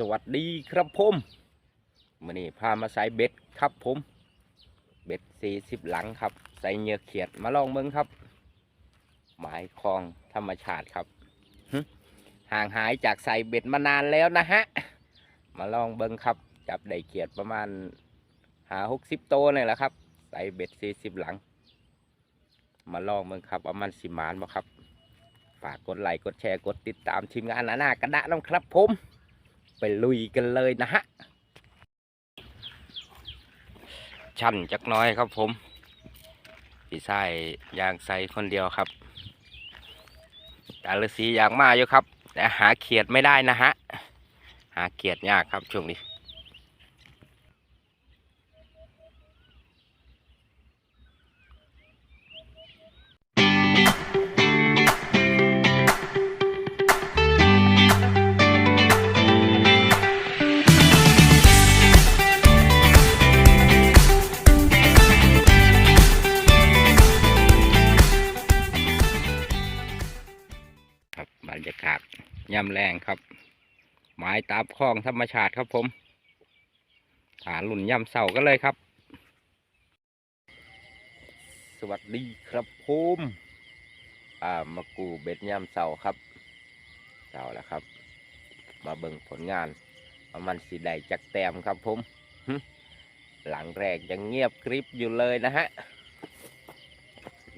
สวัสดีครับผมมื่อนี้พามาใส่เบ็ดครับผม เบ็ดสี่สิบหลังครับ ใส่เหงือกเขียดมาลองเบิ้งครับ หมายคลองธรรมชาติครับห่างหายจากใส่เบ็ดมานานแล้วนะฮะ มาลองเบิ้งครับ จับได้เขียดประมาณหาหกสิบโตวนี่แหละครับ ใส่เบ็ดสี่สิบหลัง มาลองเบิ้งครับว่ามันสิมานบ่ครับฝากกดไลค์กดแชร์กดติดตามทีมงานหน้าหน้ากระดะน้ำครับผม ไปลุยกันเลยนะฮะ ชันจักน้อยครับผมพี่ชายยางใส่คนเดียวครับตาลสีอยากมาอยู่ครับ แต่หาเขียดไม่ได้นะฮะ หาเขียดยากครับช่วงนี้ ยำแรงครับ หมายตามคลองธรรมชาติครับผมหาหลุ่นย่ำเสากันเลยครับ สวัสดีครับผมอ่ามากูเบ็ดย่ำเสาครับเสาแล้วครับ มาเบิ่งผลงานว่ามันสีได้จักแต้มครับผมหลังแรกยังเงียบกริบอยู่เลยนะฮะ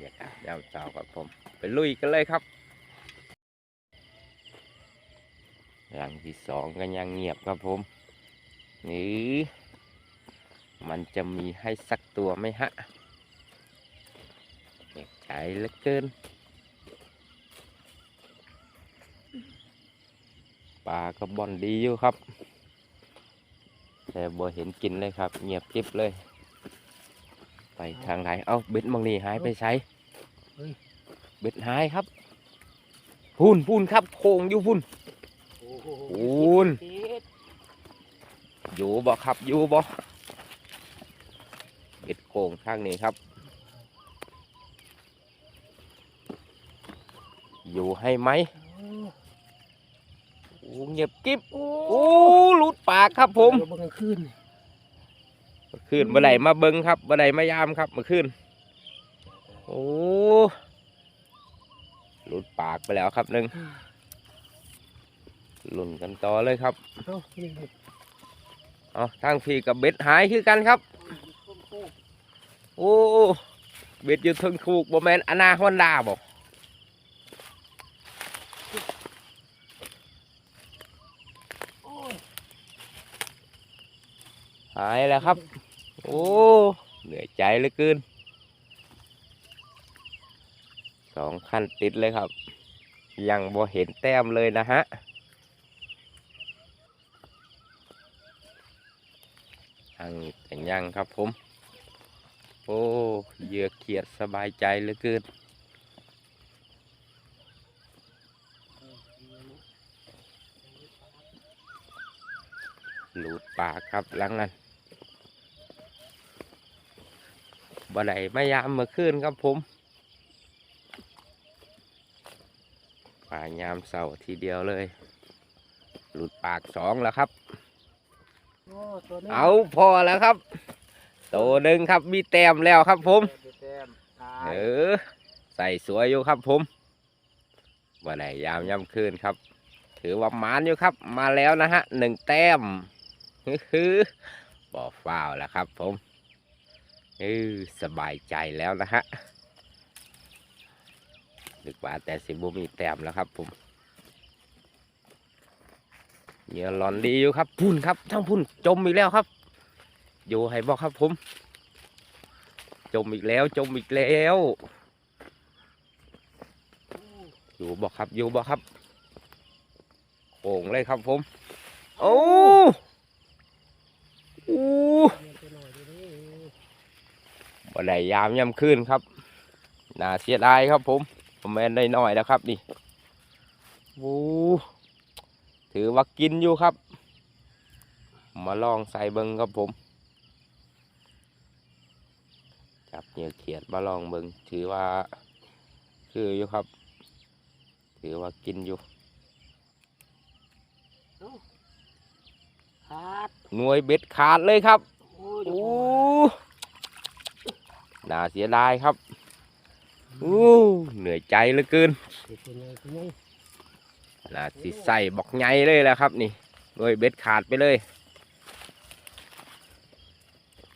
ยากาศย่ำเสาครับผม ไปลุยกันเลยครับ หลังที่สองก็ยังเงียบครับผมนี่มันจะมีให้สักตัวไหมฮะเอกใจเหลือเกิน ปลาก็บอนดีอยู่ครับ แต่บ่เห็นกินเลยครับ เงียบกริบเลย ไปทางไหน เอ้าเบ็ดมังนี่หายไปใช้เฮ้ยเบ็ดหายครับ พูนพูนครับโคงอยู่พูนโอ้โหคูณอยู่บ่ครับอยู่บ่เบ็ดโกงข้างนี้ครับ อยู่ให้ไหมโอ้เงียบกิ๊บโอ้โอ้ลุดปากครับผมเดี๋ยวเบิ่งกลางคืนเมื่อคืนบ่ได้มาเบิ้งครับบ่ได้มายามครับเมื่อคืนโอ้ลุดปากไปแล้วครับหนึ่ง ลุ่นกันต่อเลยครับเอ้านี่นี่เอาทางพี่กับเบ็ดหายคือกันครับ โอ้เบ็ดอยู่เทึงคูกบ่แมนอนาฮอนดาบ่โอ้ยหายแล้วครับ โอ้เหนื่อยใจเหลือเกินสองขั้นติดเลยครับ ยังบ่เห็นแต้มเลยนะฮะ ทางนี้แต่ยังครับผม โอ้เหยื่อเขียดสบายใจเหลือเกินหลุดปากครับหลังนั้นบ่ได้มายามเมื่อคืนครับผมป่ายามเสาร์ทีเดียวเลย หลุดปากสองแล้วครับ โอ้ตัวนี้เอาพอแล้วครับโตหนึ่งครับมีแต้มแล้วครับผมแต้มตาเอยอ ใส่สวยอยู่ครับผมบ่ได้ยามย่ำคืนครับ ถือว่าหมานอยู่ครับ มาแล้วนะฮะหนึ่งแต้มฮึฮึบ่ฟ้าวแล้วครับผมเออสบายใจแล้วนะฮะนึกว่าแต่สิบุมีแต้มแล้วครับผม เหยื่อหลอนดีอยู่ครับพุ่นครับทั้งพุ่นจมอีกแล้วครับ อยู่ให้บอกครับผม จมอีกแล้วจมอีกแล้ว อยู่บอกครับอยู่บอกครับโป่งเลยครับผม โอ้โอ้เรียนตัวหน่อยดูดิบ่ได้ยามย่ำคืนครับน่าเสียดายครับผมผมแมนได้น้อยแล้วครับนี่โอ้ ถือว่ากินอยู่ครับ มาลองใส่เบิงครับผม จับเหยื่อเขียดมาลองเบิงถือว่า คืออยู่ครับ ถือว่ากินอยู่เอ้าขาดหน่วยเบ็ดขาดเลยครับโอ้ยโอ้น่าเสียดายครับโอ้เหนื่อยใจเหลือเกิน น่าสิใส่บอกไงเลยแหละครับ นี่หน่วยเบ็ดขาดไปเลย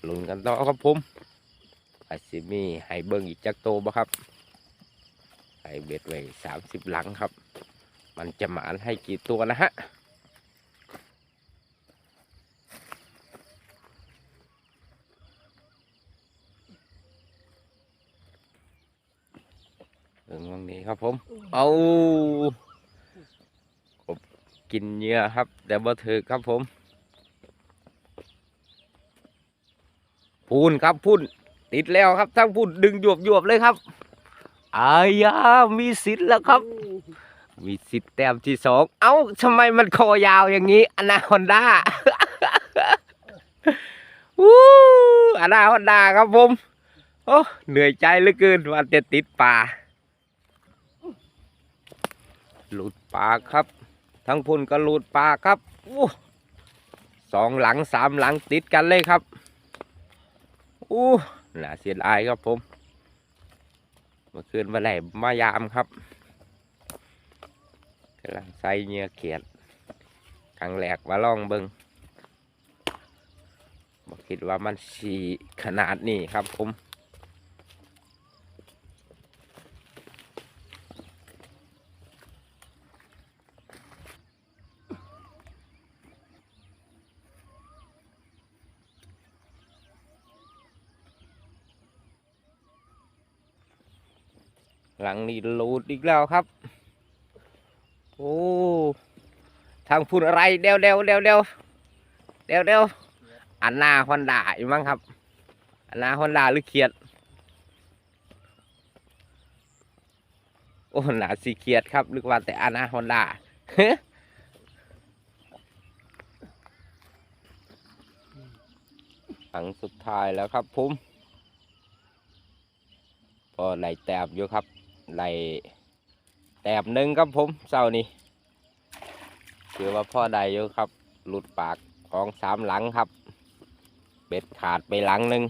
ลุ้นกันต่อครับผมอาจสิมีให้เบิ่งอีกจักโตบ่ครับใส่เบ็ดไว้สามสิบหลังครับ มันจะหมานให้กี่ตัวนะฮะเรื่องวังนี้ครับผม เอา กินเหยื่อครับ แต่บ่ถือครับผม พูนครับพูนติดแล้วครับทั้งพูนดึงหยวบหยวบเลยครับอายามีสิทธิ์แล้วครับ มีสิทธิ์แต้มที่สองเอ้าทำไมมันคอยาวอย่างนี้อนาฮอนด้าวู้อนาฮอนด้าครับผมโอ้เหนื่อยใจเหลือเกินวันจะติดป่าหลุดปาครับ ทั้งพุ่นก็หลุดปลาครับอู้สองหลังสามหลังติดกันเลยครับอู้น่าเสียดายครับผมเมื่อคืนมาไหลมายามครับกำลังใส่เหงื่อเขียดครั้งแรกมาลองเบิงบอกคิดว่ามันสีขนาดนี้ครับผม หลังนี้หลุดอีกแล้วครับ โอ้ ทางพูดอะไรเดวเดวเดวเดวเดวเดวอันนาฮอนด้าอยู่มั้งครับ อันนาฮอนด้าหรือเขียด โอ้หนาสีเขียดครับนึกว่าแต่อันนาฮอนด้าหลังสุดท้ายแล้วครับผมพอไหลแตบอยู่ครับ ไหลแตบหนึ่งครับผมเศร้านี้ถือว่าพ่อได้อยู่ครับ หลุดปากของสามหลังครับ เบ็ดขาดไปหลังหนึ่ง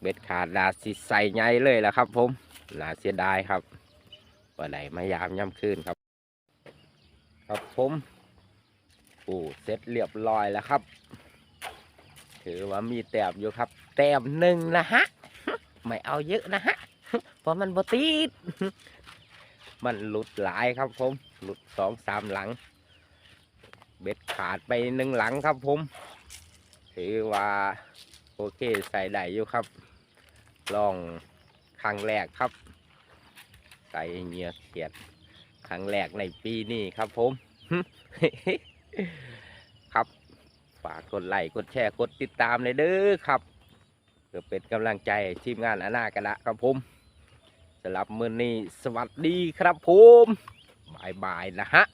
เบ็ดขาดดาสิใส่ใหญ่เลยละครับผมน่าเสียดายครับว่าไหลมายามย่ำคืนครับ ครับผมโอ้เสร็จเรียบร้อยแล้วครับ ถือว่ามีแต้มอยู่ครับ แต้มหนึ่งนะฮะ ไม่เอาเยอะนะฮะ เพราะมันบติด มันหลุดหลายครับผม หลุดสองสามหลัง เบ็ดขาดไปหนึ่งหลังครับผม ถือว่าโอเคใส่ได้อยู่ครับ ลองครั้งแรกครับ ใส่เหงียเขียด ครั้งแรกในปีนี้ครับผม ครับฝากกดไลค์กดแชร์กดติดตามเลยเด้อครับเพื่อเป็นกำลังใจทีมงานอนากันละครับผม สำหรับมือนี้สวัสดีครับผมบายบายนะฮะ